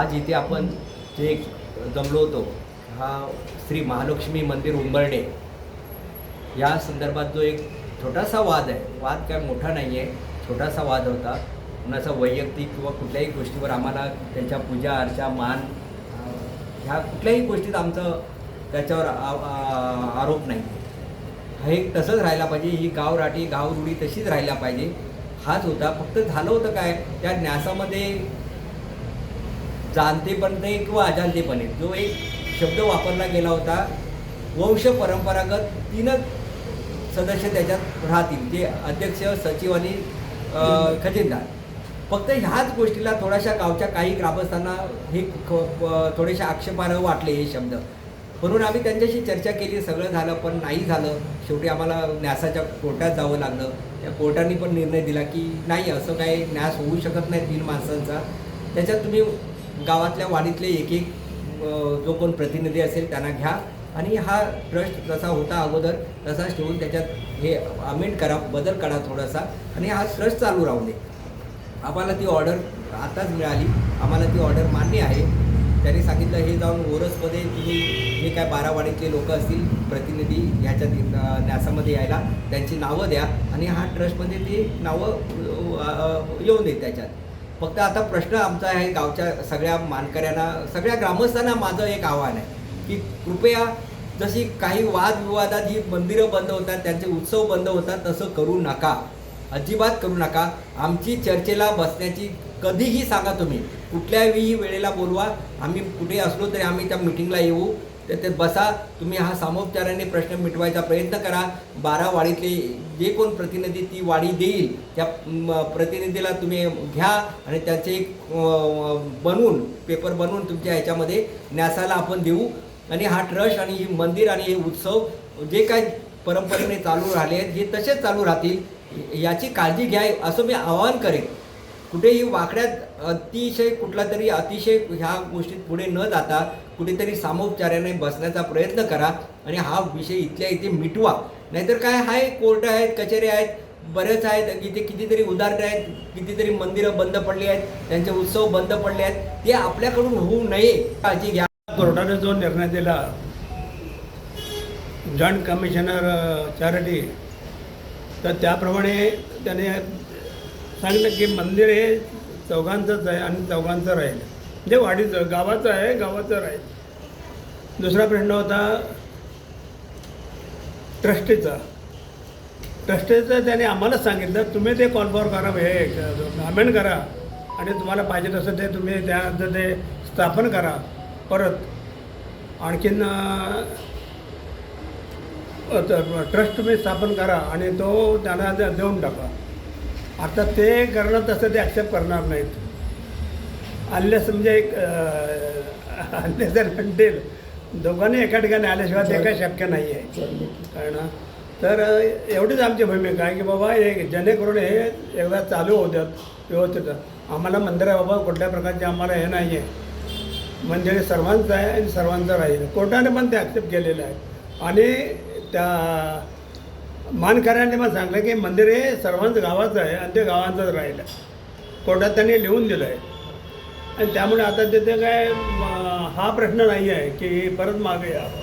आज इथे आपण जे जमलो होतो हा श्री महालक्ष्मी मंदिर उंबरणे. या संदर्भात जो एक छोटासा वाद आहे वाद काय मोठा नाही आहे छोटासा वाद होता. कुणाचा वैयक्तिक किंवा कुठल्याही गोष्टीवर आम्हाला त्यांच्या पूजा अर्चा मान ह्या कुठल्याही गोष्टीत आमचं त्याच्यावर आ- आरोप नाही. हे तसंच राहायला पाहिजे ही गावराटी गावरुडी तशीच राहायला पाहिजे. हाच होता. फक्त झालं होतं काय? त्या न्यासामध्ये जाणतेपणे किंवा अजाणतेपणे. जो एक शब्द वापरला गेला होता वंश परंपरागत तीनच सदस्य त्याच्यात राहतील. जे अध्यक्ष सचिव आणि खजिनदार. फक्त ह्याच गोष्टीला थोड्याशा गावच्या काही ग्रामस्थांना हे ख- थोडेसे आक्षेपार्ह वाटले हे शब्द. म्हणून आम्ही त्यांच्याशी चर्चा केली सगळं झालं पण नाही झालं. शेवटी आम्हाला न्यासाच्या कोर्टात जावं लागलं. त्या कोर्टाने पण निर्णय दिला की नाही असं काही न्यास होऊ शकत नाही तीन माणसांचा. त्याच्यात तुम्ही गावातल्या वाडीतले एक एक जो कोण प्रतिनिधी असेल त्यांना घ्या. आणि हा ट्रस्ट जसा होता अगोदर तसाच ठेवून त्याच्यात हे अमेंड करा बदल करा थोडासा. आणि हा ट्रस्ट चालू राहू दे. आम्हाला ती ऑर्डर आताच मिळाली. आम्हाला ती ऑर्डर मान्य आहे. त्यांनी सांगितलं हे जाऊन ओरसमध्ये तुम्ही जे काय बारावाडीतले लोक असतील प्रतिनिधी ह्याच्या न्यासामध्ये यायला त्यांची नावं द्या. आणि हा ट्रस्टमध्ये ती नावं येऊन देत त्याच्यात. फक्त आता प्रश्न आमचा आहे गावच्या सगळ्या मानकऱ्यांना सगळ्या ग्रामस्थांना माझं एक आव्हान आहे की कृपया जशी काही वादविवादात ही मंदिरं बंद होतात त्यांचे उत्सव बंद होतात तसं करू नका. अजिबात करू नका. आमची चर्चेला बसण्याची कधीही सांगा तुम्ही. कुठल्याही वेळेला बोलवा. आम्ही कुठे असलो तरी आम्ही त्या मिटिंगला येऊ. तर ते बसा तुम्ही हा सामोपचाराने प्रश्न मिटवायचा प्रयत्न करा. बारा वाडीतले जे कोण प्रतिनिधी ती वाडी देईल त्या प्रतिनिधीला तुम्ही घ्या आणि त्याचे बनवून पेपर बनवून तुमच्या ह्याच्यामध्ये न्यासाला आपण देऊ. आणि हा ट्रस्ट आणि ही मंदिर आणि हे उत्सव जे काय परंपरेने चालू राहिले आहेत हे तसेच चालू राहतील याची काळजी घ्या असं मी आवाहन करेन. कुठेही वाकड्यात अतिशय कुठला तरी अतिशय ह्या गोष्टीत पुढे न जाता कुठेतरी सामोपचाराने बसण्याचा प्रयत्न करा आणि हा विषय इथल्या इथे मिटवा. नाहीतर काय आहे कोर्ट आहेत कचेऱ्या आहेत बरेच आहेत इथे कितीतरी उदाहरणं आहेत कितीतरी मंदिरं बंद पडली आहेत त्यांचे उत्सव बंद पडले आहेत. ते आपल्याकडून होऊ नये. काळजी घ्या. कोर्टाने जो निर्णय दिला जॉईंट कमिशनर चॅरिटी तर त्याप्रमाणे त्याने सांगितलं की मंदिर हे चौघांचंच आहे आणि चौघांचं राहील. जे वाडीचं गावाचं आहे गावाचं राहील. दुसरा प्रश्न होता ट्रस्टीचा. ट्रस्टीचं त्याने आम्हालाच सांगितलं तुम्ही ते कॉन्फॉर करा हे अमेंड करा. आणि तुम्हाला पाहिजे तसं ते तुम्ही त्याचं ते स्थापन करा. परत आणखीन ट्रस्ट तुम्ही स्थापन करा आणि तो त्यांना देऊन टाका. आता ते करणं तसं ते ॲक्सेप्ट करणार नाहीत. आल्यास म्हणजे एक आले जर म्हणतील दोघांनी एका ठिकाणी आल्याशिवाय ते काही शक्य नाही आहे कारण तर एवढीच आमची भूमिका आहे की बाबा हे जेणेकरून हे एकदा चालू होत्यात व्यवस्थित. आम्हाला मंदिरा बाबा कुठल्या प्रकारचे आम्हाला हे नाही आहे मंदिर म्हणजे सर्वांचं आहे आणि सर्वांचं राहील. कोर्टाने पण ते ॲक्सेप्ट केलेलं आहे. आणि त्या मानकऱ्यांनी पण सांगलं की मंदिर हे सर्वांचं गावाचं आहे आणि ते गावांचंच राहिलं. कोर्टात त्यांनी लिहून दिलं आहे आणि त्यामुळे आता तिथे काय म, हा प्रश्न नाही आहे की परत मागे यावं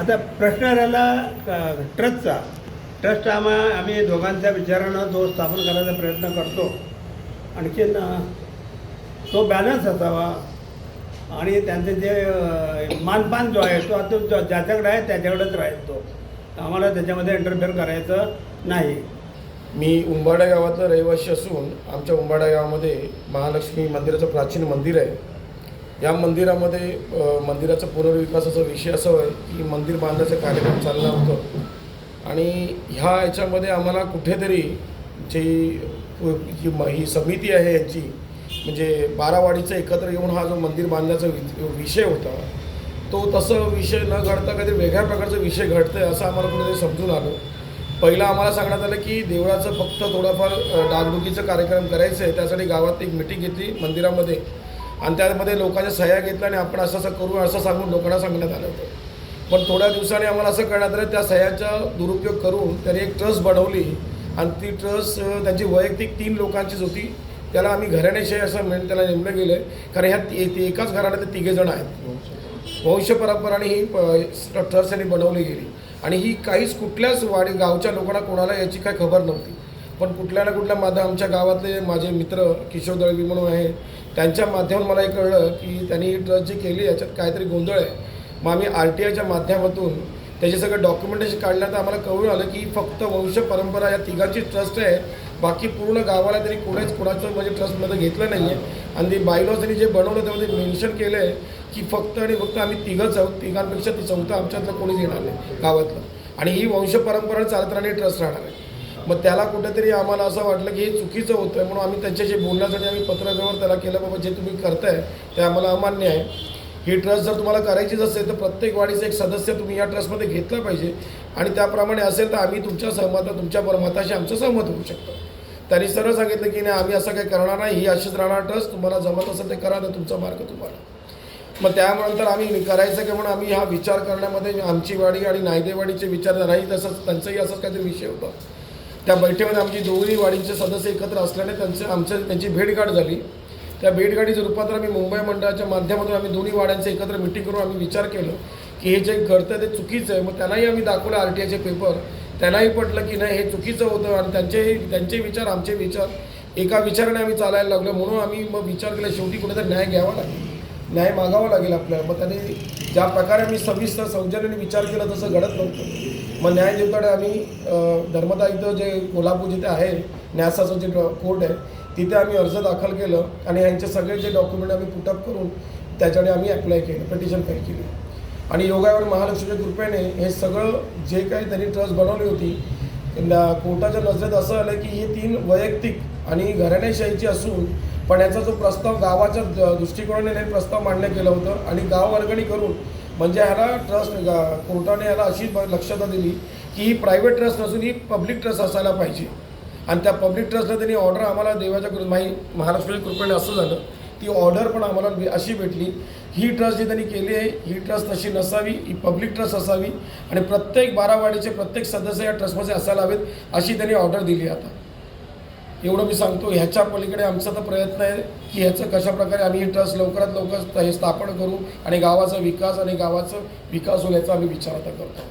आता प्रश्न राहिला ट्रस्टचा. ट्रस्ट आम्हा आम्ही दोघांच्या विचारानं तो स्थापन करायचा प्रयत्न करतो आणखीन तो बॅलन्स असावा. आणि त्यांचे जे मानपान जो आहे तो आता ज्याच्याकडे आहे त्याच्याकडेच राहील तो. आम्हाला त्याच्यामध्ये इंटरफेअर करायचं नाही. मी उंबाडा गावातला रहिवासी असून आमच्या उंबाडा गावामध्ये महालक्ष्मी मंदिराचं प्राचीन मंदिर आहे. या मंदिरामध्ये मंदिराचा पुनर्विकासाचा विषय असा आहे की मंदिर बांधण्याचा कार्यक्रम चालला होतं. आणि ह्या याच्यामध्ये आम्हाला कुठेतरी जी जी म- ही समिती आहे यांची म्हणजे बारावाडीचं एकत्र येऊन हा जो मंदिर बांधण्याचा वि- विषय होता तो तसं विषय न घडता काहीतरी वेगळ्या प्रकारचा विषय घडतंय असं आम्हाला कुठेतरी समजून आलं. पहिलं आम्हाला सांगण्यात आलं की देवळाचं फक्त थोडंफार डागडुकीचं कार्यक्रम करायचं आहे त्यासाठी गावात एक मिटिंग घेतली मंदिरामध्ये. आणि त्यामध्ये लोकांच्या सह्या घेतल्या आणि आपण असं असं करू असं सांगून लोकांना सांगण्यात आलं होतं. पण थोड्या दिवसांनी आम्हाला असं कळण्यात आलं त्या सह्याचा दुरुपयोग करून त्यांनी एक ट्रस्ट बनवली. आणि ती ट्रस्ट त्यांची वैयक्तिक तीन लोकांचीच होती. त्याला आम्ही घराण्याशिवाय असं म्हणून त्याला नेमलं गेलं आहे कारण ह्या एकाच घराण्यात तिघे जण आहेत. भविष्य परंपरा आणि ही प- ट्रस्ट यांनी बनवली गेली. आणि ही काहीच कुठल्याच वाडी गावच्या लोकांना कोणाला याची काय खबर नव्हती. पण कुठल्या ना कुठल्या माध्यम आमच्या गावातले माझे मित्र किशोर दळवी म्हणून आहे त्यांच्या माध्यमातून मला हे कळलं की त्यांनी ही ट्रस्ट जी केली याच्यात काहीतरी गोंधळ आहे. मग आम्ही आर टी आयच्या माध्यमातून त्याचे सगळं डॉक्युमेंटेशन काढल्यानंतर आम्हाला कळून आलं की फक्त वंश परंपरा या तिघांची ट्रस्ट आहे. बाकी पूर्ण गावाला तरी कोणीच कोणाचं म्हणजे ट्रस्टमध्ये घेतलं नाही आहे आणि ते बायलॉज त्यांनी जे बनवलं त्यामध्ये मेन्शन केलं आहे की फक्त आणि फक्त आम्ही तिघंच आहोत. तिघांपेक्षा ती चौथं आमच्यातलं कोणीच येणार नाही गावातलं. आणि ही वंश परंपरा चालत राहणे ट्रस्ट राहणार आहे. मग त्याला कुठेतरी आम्हाला असं वाटलं की हे चुकीचं होतं म्हणून आम्ही त्यांच्याशी बोलण्यासाठी आम्ही पत्रव्यवहार त्याला केलं बाबा जे तुम्ही करताय ते आम्हाला अमान्य आहे. ही ट्रस्ट जर तुम्हाला करायचीच असेल तर प्रत्येक वाडीचा एक सदस्य तुम्ही या ट्रस्टमध्ये घेतला पाहिजे. आणि त्याप्रमाणे असेल तर आम्ही तुमच्या सहमत तुमच्या बरोबर मताशी आमचं सहमत होऊ शकतो. त्यांनी सरळ सांगितलं की नाही आम्ही असं काही करणार नाही ही अशीच राहणार ट्रस्ट तुम्हाला जमत असेल ते करा ना तुमचा मार्ग तुम्हाला. मग त्यानंतर आम्ही करायचं की म्हणून आम्ही हा विचार करण्यामध्ये आमची वाडी आणि नायदेवाडीचे विचारधाराही तसंच त्यांचाही असाच काहीतरी विषय होता. त्या बैठकीमध्ये आमची दोन्ही वाडींचे सदस्य एकत्र असल्याने त्यांचे आमच्या त्यांची भेटगाठ झाली. त्या भेटगाडीचं रूपांतर आम्ही मुंबई मंडळाच्या माध्यमातून आम्ही दोन्ही वाड्यांचे एकत्र मिटिंग करून आम्ही विचार केलं की हे जे घडतं ते चुकीचं आहे. मग त्यांनाही आम्ही दाखवलं आर टी आयचे पेपर त्यांनाही पटलं की नाही हे चुकीचं होतं आणि त्यांचे त्यांचे विचार आमचे विचार एका विचाराने आम्ही चालायला लागलो. म्हणून आम्ही मग विचार केला शेवटी कुठेतरी न्याय घ्यावा लागेल. न्याय मागावा लागेल आपल्याला. मग त्याने ज्या प्रकारे आम्ही सविस्तर सौजन्याने विचार केला तसं घडत नव्हतं. मग न्याय देवताडे आम्ही अं, धर्मदा इथं जे कोल्हापूर जिथे आहे न्यासाचं जे कोर्ट आहे तिथे आम्ही अर्ज दाखल केलं आणि यांचे सगळे जे डॉक्युमेंट आम्ही पुटअप करून त्याच्याकडे आम्ही अप्लाय केलं पिटिशन फाईल केली. आणि योगावर महालक्ष्मीच्या कृपेने हे सगळं जे काही त्यांनी ट्रस्ट बनवली होती कोर्टाच्या नजरेत असं आलं की ही तीन वैयक्तिक आणि घराण्याशाहीची असून पण याचा जो प्रस्ताव गावाच्या द- दृष्टिकोनाने त्यांनी प्रस्ताव मांडण्यात केलं होतं आणि गाव वर्गणी करून म्हणजे ह्याला ट्रस्ट कोर्टाने ह्याला अशी लक्षता दिली की ही प्रायव्हेट ट्रस्ट नसून ही पब्लिक ट्रस्ट असायला पाहिजे. आणि त्या पब्लिक ट्रस्टला त्यांनी ऑर्डर आम्हाला देवाच्या कृ माही महाराष्ट्राच्या कृपेने असं झालं. ती ऑर्डर पण आम्हाला अशी भेटली. ही ट्रस्ट जी त्यांनी केली आहे ही ट्रस्ट तशी नसावी ही पब्लिक ट्रस्ट असावी आणि प्रत्येक बारावाडीचे प्रत्येक सदस्य या ट्रस्टमध्ये असायला हवेत अशी त्यांनी ऑर्डर दिली आता. एवढं मी सांगतो ह्याच्या पलीकडे आमचा तर प्रयत्न आहे की ह्याचं कशाप्रकारे आम्ही ही ट्रस्ट लवकरात लवकर हे स्थापन करू आणि गावाचा विकास आणि गावाचं विकास होईल याचा आम्ही विचार आता करतो.